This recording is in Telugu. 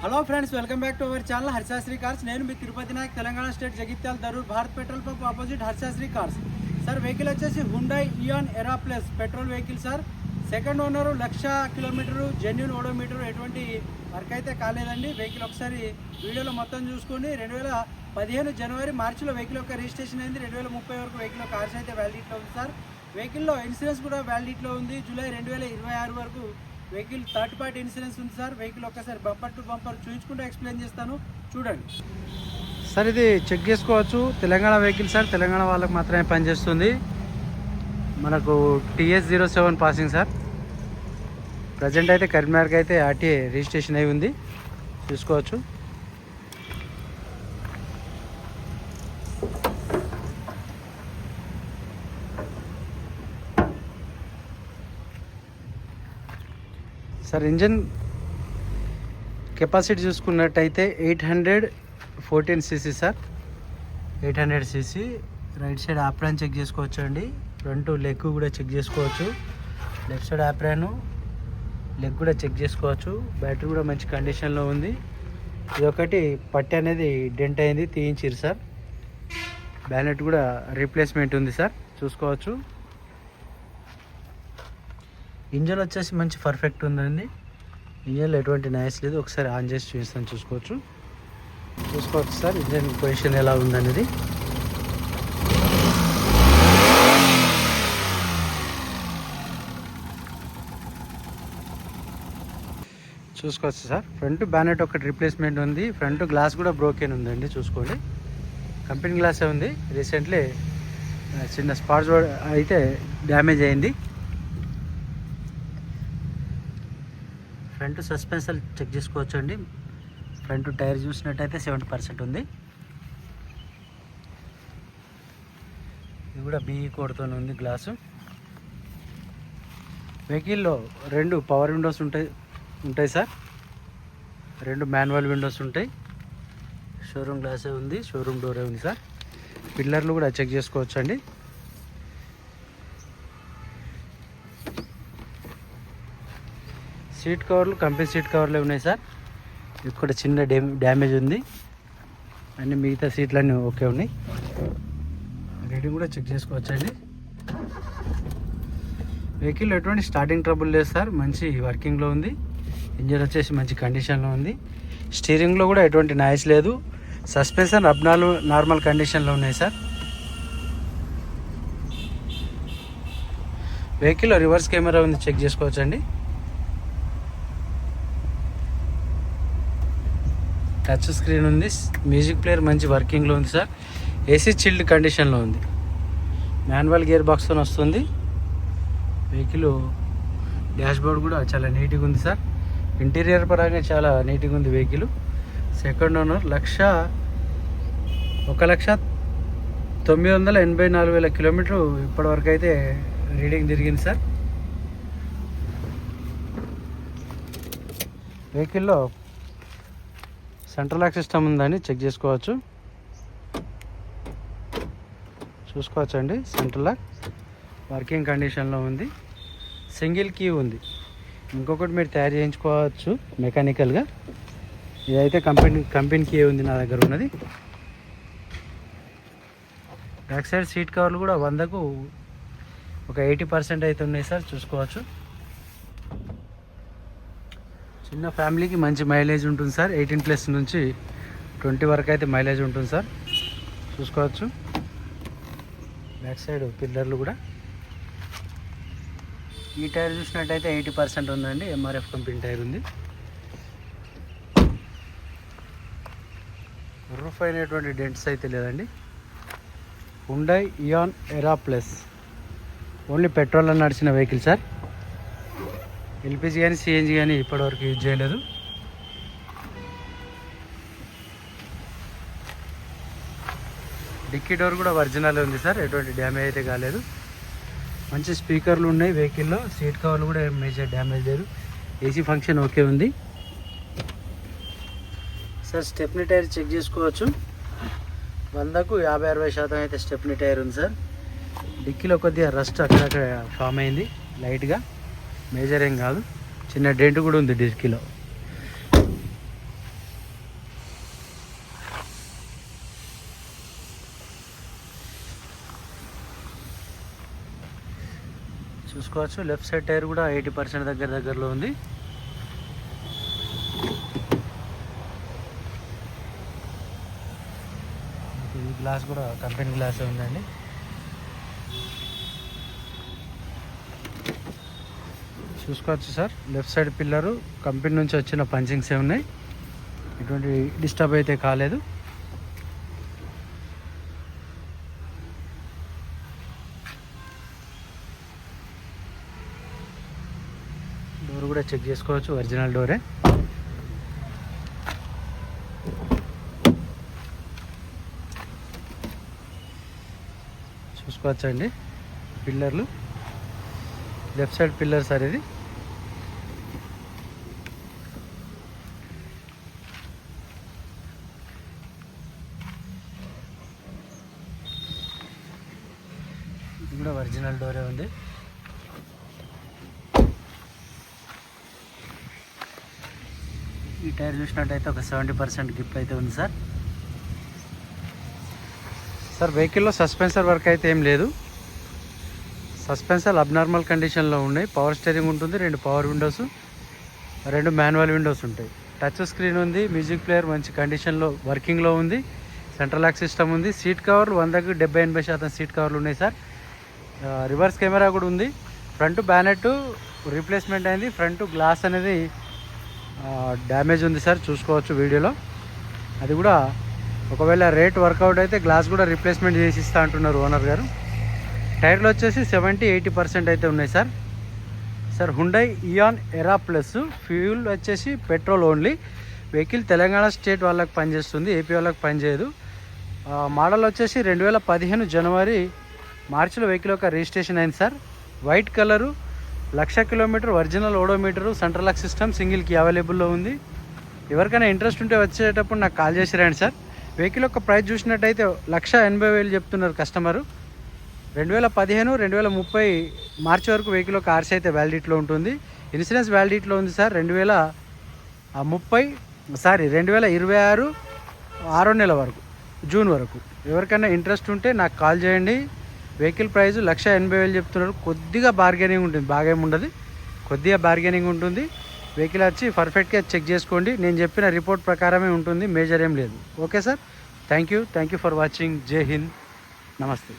Hello friends welcome back to our channel Harshasri cars నేను మీ Tirupati Naik Telangana state Jagtial Dharur Bharat petrol pump opposite Harshasri cars sir vehicle వచ్చేసి Hyundai Eon Era plus petrol vehicle sir second owner lakh kilometre genuine odometer ఎటువంటి వర్క్ అయితే కాలేదండి. వెహికల్ ఒకసారి వీడియోలో మొత్తం చూసుకొని రెండు వేల పదిహేను జనవరి మార్చిలో వెహికల్ యొక్క రిజిస్ట్రేషన్ అయింది. రెండు వేల ముప్పై వరకు వెహికల్ కార్స్ అయితే వ్యాలిడిటీలో ఉంది సార్ వెహికల్లో ఇన్సూరెన్స్ కూడా వ్యాలిడిటీలో ఉంది. జూలై రెండు వేల ఇరవై ఆరు వరకు వెహికల్ థర్డ్ పార్టీ ఇన్సూరెన్స్ ఉంది సార్. వెహికల్ ఒక్కసారి బంపర్ టు బంపర్ చూపించుకుంటూ ఎక్స్ప్లెయిన్ చేస్తాను. చూడండి. సార్ ఇది చెక్ చేసుకోవచ్చు. తెలంగాణ వెహికల్ సార్ తెలంగాణ వాళ్ళకి మాత్రమే పనిచేస్తుంది. మనకు TS zero seven passing sir. Present అయితే కరీంనగర్కి అయితే ఆర్టీఏ రిజిస్ట్రేషన్ అయి ఉంది. చూసుకోవచ్చు. సార్ ఇంజన్ కెపాసిటీ చూసుకున్నట్టయితే eight hundred fourteen CC sir. Eight hundred CC. Right side apron check చేసుకోవచ్చు అండి ఫ్రంట్ లెగ్ కూడా చెక్ చేసుకోవచ్చు. లెఫ్ట్ సైడ్ ఆప్రాను లెగ్ కూడా చెక్ చేసుకోవచ్చు. బ్యాటరీ కూడా మంచి కండిషన్లో ఉంది. ఇది ఒకటి పట్టి అనేది డెంట్ అయింది తీయించారు సార్. బ్యానెట్ కూడా రీప్లేస్మెంట్ ఉంది సార్ చూసుకోవచ్చు. ఇంజన్ వచ్చేసి మంచి పర్ఫెక్ట్ ఉందండి. ఇంజన్లో ఎటువంటి నాయిస్ లేదు. ఒకసారి ఆన్ చేసి చూస్తాను చూసుకోవచ్చు. చూసుకోవచ్చు సార్ ఇంజన్ పొజిషన్ ఎలా ఉందనేది. చూసుకోవచ్చు సార్. ఫ్రంట్ బ్యానెట్ ఒకటి రీప్లేస్మెంట్ ఉంది. ఫ్రంట్ గ్లాస్ కూడా బ్రోకెన్ ఉందండి చూసుకోండి. కంపెనీ గ్లాసే ఉంది. రీసెంట్లీ చిన్న స్పాట్స్ అయితే డ్యామేజ్ అయింది. ఫ్రంట్ సస్పెన్షన్ చెక్ చేసుకోవచ్చు అండి ఫ్రంట్ టైర్ చూసినట్టయితే సెవెంటీ పర్సెంట్ ఉంది. ఇది కూడా బీఈ కోడ్తో ఉంది గ్లాసు. వెహికల్లో రెండు పవర్ విండోస్ ఉంటాయి ఉంటాయి సార్. రెండు మాన్యువల్ విండోస్ ఉంటాయి. షోరూమ్ గ్లాసే ఉంది షోరూమ్ డోరే ఉంది సార్. పిల్లర్లు కూడా చెక్ చేసుకోవచ్చు సీట్ కవర్లు కంపెనీ సీట్ కవర్లే ఉన్నాయి సార్. ఇక్కడ చిన్న డ్యామేజ్ ఉంది. అన్ని మిగతా సీట్లన్నీ ఓకే ఉన్నాయి. రేటింగ్ కూడా చెక్ చేసుకోవచ్చండి వెహికల్ ఎటువంటి స్టార్టింగ్ ట్రబుల్ లేదు సార్. మంచి వర్కింగ్లో ఉంది. ఇంజన్ వచ్చేసి మంచి కండిషన్లో ఉంది. స్టీరింగ్లో కూడా ఎటువంటి నాయిస్ లేదు. సస్పెన్షన్ అబ్నాలు నార్మల్ కండిషన్లో ఉన్నాయి సార్. వెహికల్లో రివర్స్ కెమెరా ఉంది. చెక్ చేసుకోవచ్చండి టచ్ స్క్రీన్ ఉంది. మ్యూజిక్ ప్లేయర్ మంచి వర్కింగ్లో ఉంది సార్. ఏసీ చిల్డ్ కండిషన్లో ఉంది. మాన్యువల్ గేర్ బాక్స్తో వస్తుంది. వెహికల్ డాష్ బోర్డ్ కూడా చాలా నీట్గా ఉంది సార్. ఇంటీరియర్ పరంగా చాలా నీట్గా ఉంది వెహికల్. సెకండ్ ఓనర్ లక్ష ఒక లక్ష తొమ్మిది వందల ఎనభై నాలుగు వేల కిలోమీటర్లు ఇప్పటివరకు అయితే రీడింగ్ తిరిగింది సార్. వెహికల్లో సెంట్రల్ లాక్ సిస్టమ్ ఉందని చెక్ చేసుకోవచ్చు. చూసుకోవచ్చు అండి సెంట్రల్ లాక్ వర్కింగ్ కండిషన్లో ఉంది. సింగిల్ కీ ఉంది. ఇంకొకటి మీరు తయారు చేయించుకోవచ్చు మెకానికల్గా. ఇదైతే కంపెనీ కంపెనీ కీ ఉంది నా దగ్గర ఉన్నది. బ్యాక్ సైడ్ సీట్ కవర్లు కూడా వందకు ఒక ఎయిటీ పర్సెంట్ అయితే ఉన్నాయి సార్ చూసుకోవచ్చు. చిన్న ఫ్యామిలీకి మంచి మైలేజ్ ఉంటుంది సార్. ఎయిటీన్ ప్లస్ నుంచి ట్వంటీ వరకు అయితే మైలేజ్ ఉంటుంది సార్. చూసుకోవచ్చు. బ్యాక్ సైడ్ పిల్లర్లు కూడా. ఈ టైర్ చూసినట్టయితే ఎయిటీ పర్సెంట్ ఉందండి. ఎంఆర్ఎఫ్ కంపెనీ టైర్ ఉంది. రూఫ్ అయినటువంటి డెంట్స్ అయితే లేదండి. Hyundai Eon Era plus only petrol అని నడిచిన వెహికల్ సార్ ఎల్పిజి కానీ సిఎన్జి కానీ ఇప్పటివరకు యూజ్ చేయలేదు. డిక్కీ డోర్ కూడా ఒరిజినల్ ఉంది సార్ ఎటువంటి డ్యామేజ్ అయితే కాలేదు. మంచి స్పీకర్లు ఉన్నాయి వెహికల్లో సీట్ కవర్లు కూడా మేజర్ డ్యామేజ్ లేదు. ఏసీ ఫంక్షన్ ఓకే ఉంది. సార్ స్టెప్నీ టైర్ చెక్ చేసుకోవచ్చు. వందకు యాభై అరవై శాతం అయితే స్టెప్నీ టైర్ ఉంది సార్. డిక్కీలో కొద్దిగా రస్ట్ అక్కడక్కడ ఫామ్ అయింది లైట్గా. మేజర్ ఏం కాదు. చిన్న డెంట్ కూడా ఉంది డిస్కీలో. చూసుకోవచ్చు. లెఫ్ట్ సైడ్ టైర్ కూడా ఎయిటీ పర్సెంట్ దగ్గర దగ్గరలో ఉంది. గ్లాస్ కూడా కంపెనీ గ్లాసే ఉందండి. చూసుకోవచ్చు sir. Left side pillar company నుంచి వచ్చిన పంచింగ్స్ ఏ ఉన్నాయి. ఎటువంటి డిస్టర్బ్ అయితే కాలేదు. డోర్ కూడా చెక్ చేసుకోవచ్చు ఒరిజినల్ డోరే చూసుకోవచ్చండి పిల్లర్లు. లెఫ్ట్ సైడ్ పిల్లర్ సార్ ఇది ఇది కూడా ఒరిజినల్ డోరే ఉంది. ఈ టైర్ చూసినట్టయితే ఒక సెవెంటీ పర్సెంట్ గిప్ అయితే ఉంది సార్. సార్ వెహికల్లో సస్పెన్సర్ వర్క్ అయితే ఏం లేదు. సస్పెన్సర్ అబ్నార్మల్ కండిషన్లో ఉన్నాయి. పవర్ స్టీరింగ్ ఉంటుంది రెండు పవర్ విండోస్ రెండు మాన్యువల్ విండోస్ ఉంటాయి. టచ్ స్క్రీన్ ఉంది మ్యూజిక్ ప్లేయర్ మంచి కండిషన్లో వర్కింగ్లో ఉంది సెంట్రల్ లాక్ సిస్టమ్ ఉంది. సీట్ కవర్లు వందకు డెబ్బై ఎనభై శాతం సీట్ కవర్లు ఉన్నాయి సార్. రివర్స్ కెమెరా కూడా ఉంది. ఫ్రంట్ బ్యానెట్ రీప్లేస్మెంట్ అయింది. ఫ్రంట్ గ్లాస్ అనేది డ్యామేజ్ ఉంది సార్. చూసుకోవచ్చు వీడియోలో. అది కూడా ఒకవేళ రేట్ వర్కౌట్ అయితే గ్లాస్ కూడా రీప్లేస్మెంట్ చేసి ఇస్తా అంటున్నారు ఓనర్ గారు. టైర్లు వచ్చేసి సెవెంటీ ఎయిటీ పర్సెంట్ అయితే ఉన్నాయి sir. Sir Hyundai Eon Era plus fuel వచ్చేసి petrol only vehicle Telangana state వాళ్ళకి పనిచేస్తుంది. ఏపీ వాళ్ళకి పనిచేయదు. మోడల్ వచ్చేసి రెండు వేల పదిహేను జనవరి మార్చిలో వెహికల్ యొక్క రిజిస్ట్రేషన్ అయింది sir. White colour lakh kilometre original odometer central lock system సింగిల్కి అవైలబుల్లో ఉంది. ఎవరికైనా ఇంట్రెస్ట్ ఉంటే వచ్చేటప్పుడు నాకు కాల్ చేసి రండి సార్. వెహికల్ యొక్క ప్రైస్ చూసినట్టయితే లక్ష ఎనభై వేలు చెప్తున్నారు కస్టమరు. రెండు వేల పదిహేను రెండు వేల ముప్పై మార్చి వరకు వెహికల్ యొక్క ఆర్సీ అయితే వ్యాలిడిటీలో ఉంటుంది. ఇన్సూరెన్స్ వ్యాలిడిటీలో ఉంది సార్. రెండు వేల ముప్పై సారీ రెండు వేల ఇరవై ఆరు ఆరో నెల వరకు జూన్ వరకు. ఎవరికైనా ఇంట్రెస్ట్ ఉంటే నాకు కాల్ చేయండి. వెహికల్ ప్రైస్ లక్ష ఎనభై వేలు చెప్తున్నారు. కొద్దిగా బార్గెనింగ్ ఉంటుంది. బాగా ఏమి ఉండదు. కొద్దిగా బార్గెనింగ్ ఉంటుంది. వెహికల్ వచ్చి పర్ఫెక్ట్గా చెక్ చేసుకోండి. నేను చెప్పిన రిపోర్ట్ ప్రకారమే ఉంటుంది. మేజర్ ఏం లేదు. Okay sir thank you thank you for watching జై హింద్ నమస్తే